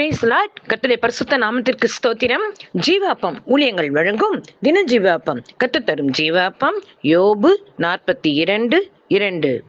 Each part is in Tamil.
பிரேஸ்லாட் லாட் பரிசுத்த நாமத்திற்கு ஸ்தோத்திரம். ஜீவாப்பம் ஊழியங்கள் வழங்கும் தின ஜீவாப்பம் கத்து தரும் ஜீவாப்பம். யோபு நாற்பத்தி இரண்டு இரண்டு.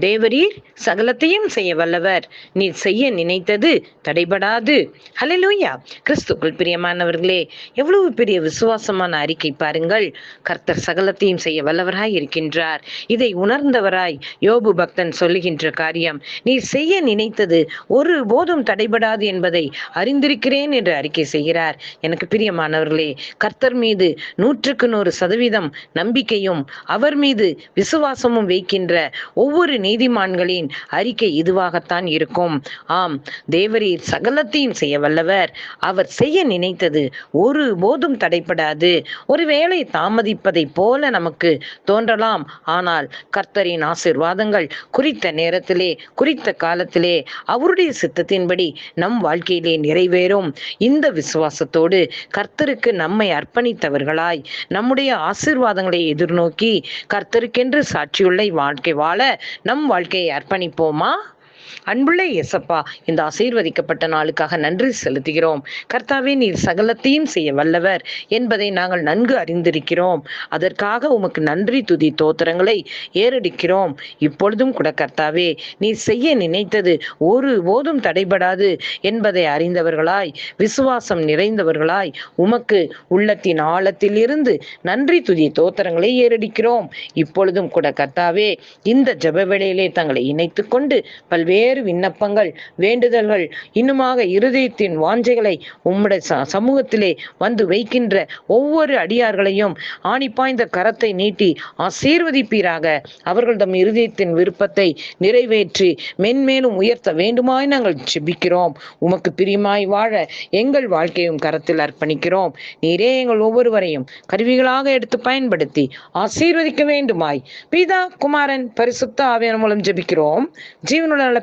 தேவரீர் சகலத்தையும் செய்ய வல்லவர். நீ செய்ய நினைத்தது தடைபடாது. ஹலலூயா கிறிஸ்துக்குள் பிரியமானவர்களே எவ்வளவு பெரிய விசுவாசமான அறிக்கை பாருங்கள். கர்த்தர் சகலத்தையும் செய்ய வல்லவராய் இருக்கின்றார். இதை உணர்ந்தவராய் யோபு பக்தன் சொல்லுகின்ற காரியம் நீ செய்ய நினைத்தது ஒரு போதும் தடைபடாது என்பதை அறிந்திருக்கிறேன் என்று அறிக்கை செய்கிறார். எனக்கு பிரியமானவர்களே கர்த்தர் மீது நூற்றுக்கு நூறு சதவீதம் நம்பிக்கையும் அவர் மீது விசுவாசமும் வைக்கின்ற ஒவ்வொரு நீதிமான்களின் அறிக்கை இதுவாகத்தான் இருக்கும். ஆம் தேவரீர் சகலத்தையும் செய்ய வல்லவர். அவர் செய்ய நினைத்தது ஒரு போதும் தடைப்படாது ஒருவேளை தாமதிப்பதை போல நமக்கு தோன்றலாம். ஆனால் கர்த்தரின் ஆசிர்வாதங்கள் குறித்த நேரத்திலே குறித்த காலத்திலே அவருடைய சித்தத்தின்படி நம் வாழ்க்கையிலே நிறைவேறும். இந்த விசுவாசத்தோடு கர்த்தருக்கு நம்மை அர்ப்பணித்தவர்களாய் நம்முடைய ஆசிர்வாதங்களை எதிர்நோக்கி கர்த்தருக்கென்று சாட்சியுள்ள வாழ்க்கை வாழ நம் வாழ்க்கையை அர்ப்பணிப்போமா? அன்புள்ள இயேசப்பா இந்த ஆசீர்வதிக்கப்பட்ட நாளுக்காக நன்றி செலுத்துகிறோம். கர்த்தாவே நீர் சகலத்தையும் செய்ய வல்லவர் என்பதை நாங்கள் நன்கு அறிந்திருக்கிறோம். அதற்காக உமக்கு நன்றி துதி தோத்திரங்களை ஏறடிக்கிறோம். இப்பொழுதும் கூட கர்த்தாவே நீர் செய்ய நினைத்தது ஒரு போதும் தடைபடாது என்பதை அறிந்தவர்களாய் விசுவாசம் நிறைந்தவர்களாய் உமக்கு உள்ளத்தின் ஆழத்தில் இருந்து நன்றி துதி தோத்திரங்களை ஏறடிக்கிறோம். இப்பொழுதும் கூட கர்த்தாவே இந்த ஜப வேளையிலே தங்களை இணைத்துக் கொண்டு பல்வேறு விண்ணப்பங்கள் வேண்டுதல்கள் இன்னுமாக இருதயத்தின் வாஞ்சைகளை உம்முடைய ச- சமூகத்திலே வந்து வைக்கின்ற ஒவ்வொரு அடியார்களையும் ஆணி பாய்ந்த கரத்தை நீட்டி ஆசீர்வதிப்பீராக. அவர்கள் தம் இருதயத்தின் விருப்பத்தை நிறைவேற்றி மென்மேலும் உயர்த்த வேண்டுமாய் நாங்கள் ஜெபிக்கிறோம். உமக்கு பிரியமாய் வாழ எங்கள் வாழ்க்கையும் கரத்தில் அர்ப்பணிக்கிறோம். நீரே எங்கள் ஒவ்வொருவரையும் கருவிகளாக எடுத்து பயன்படுத்தி ஆசீர்வதிக்க வேண்டுமாய். பிதா குமாரன் பரிசுத்த ஆவியன் மூலம் ஜெபிக்கிறோம். ஜீவனுள்ள